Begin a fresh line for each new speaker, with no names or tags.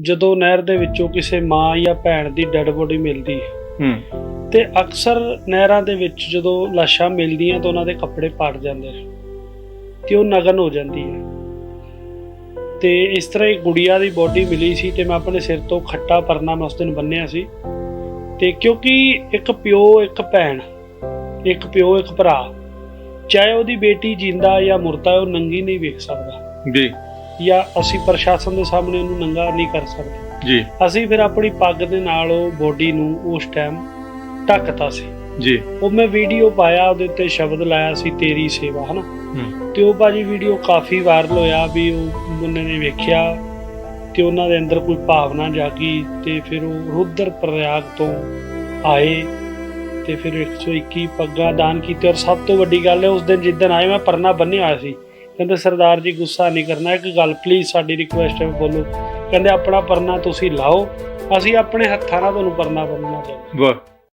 ਜਦੋਂ ਨਹਿਰ ਦੇ ਵਿੱਚੋਂ ਕਿਸੇ ਮਾਂ ਜਾਂ ਭੈਣ ਦੀ ਡੈੱਡ ਬੋਡੀ ਮਿਲਦੀ ਹੈ
ਹੂੰ।
ਤੇ ਅਕਸਰ ਨਹਿਰਾਂ ਦੇ ਵਿੱਚ ਜਦੋਂ ਲਾਸ਼ਾਂ ਮਿਲਦੀਆਂ ਤਾਂ ਉਹਨਾਂ ਦੇ ਕੱਪੜੇ ਪਾੜ ਜਾਂਦੇ ਨੇ ਤੇ ਉਹ ਨਗਨ ਹੋ ਜਾਂਦੀ ਹੈ। ਤੇ ਇਸ ਤਰ੍ਹਾਂ ਇੱਕ ਗੁੜੀਆ ਦੀ ਬੋਡੀ ਮਿਲੀ ਸੀ ਤੇ ਮੈਂ ਆਪਣੇ ਸਿਰ ਤੋਂ ਖੱਟਾ ਪਰਨਾ ਮੈਂ ਉਸ ਦਿਨ ਬੰਨਿਆ ਸੀ। ਤੇ ਕਿਉਂਕਿ ਇੱਕ ਪਿਓ ਇੱਕ ਭੈਣ ਇੱਕ ਪਿਓ ਇੱਕ ਭਰਾ ਚਾਹੇ ਉਹਦੀ ਬੇਟੀ ਜਿੰਦਾ ਜਾਂ ਮੁਰਦਾ ਉਹ ਨੰਗੀ ਨਹੀਂ ਵੇਖ ਸਕਦਾ।
ਜੀ।
ਜਾਂ ਅਸੀਂ ਪ੍ਰਸ਼ਾਸਨ ਦੇ ਸਾਹਮਣੇ ਉਹਨੂੰ ਨੰਗਾ ਨਹੀਂ ਕਰ ਸਕਦੇ।
ਜੀ।
ਅਸੀਂ ਫਿਰ ਆਪਣੀ ਪੱਗ ਦੇ ਨਾਲ ਉਹ ਬੋਡੀ ਨੂੰ ਉਸ ਟਾਈਮ ਢੱਕਤਾ ਸੀ।
ਜੀ।
ਉਹ ਮੈਂ ਵੀਡੀਓ ਪਾਇਆ ਉਹਦੇ ਉੱਤੇ ਸ਼ਬਦ ਲਾਇਆ ਸੀ ਤੇਰੀ ਸੇਵਾ ਹਨਾ? ਤੇ ਉਹ ਬਾਜੀ ਵੀਡੀਓ ਕਾਫੀ ਵਾਇਰਲ ਹੋਇਆ ਵੀ ਉਹ ਮੁੰਨੇ ਨੇ ਵੇਖਿਆ ਤੇ ਉਹਨਾਂ ਦੇ ਅੰਦਰ ਕੋਈ ਭਾਵਨਾ ਜਾਗੀ ਤੇ ਫਿਰ ਉਹ ਰੁਦਰ ਪ੍ਰਯਾਗ ਤੋਂ ਆਏ ਤੇ ਫਿਰ 121 ਪੱਗਾਂ ਦਾਨ ਕੀਤੇ। ਔਰ ਸਭ ਤੋਂ ਵੱਡੀ ਗੱਲ ਹੈ ਉਸ ਦਿਨ ਜਿੱਦਣ ਆਏ ਮੈਂ ਪਰਨਾ ਬੰਨਿਆ ਹੋਇਆ ਸੀ। ਕਹਿੰਦੇ, ਸਰਦਾਰ ਜੀ, ਗੁੱਸਾ ਨਹੀਂ ਕਰਨਾ। ਇੱਕ ਗੱਲ ਪਲੀਜ਼ ਸਾਡੀ ਰਿਕੁਐਸਟ ਹੈ ਬੋਲੋ। ਕਹਿੰਦੇ, ਆਪਣਾ ਪਰਨਾ ਤੁਸੀਂ ਲਾਓ। ਅਸੀਂ ਆਪਣੇ ਹੱਥਾਂ ਨਾਲ ਤੁਹਾਨੂੰ ਪਰਨਾ ਬੰਨਣਾ ਚਾਹੁੰਦੇ
ਵਾਹ।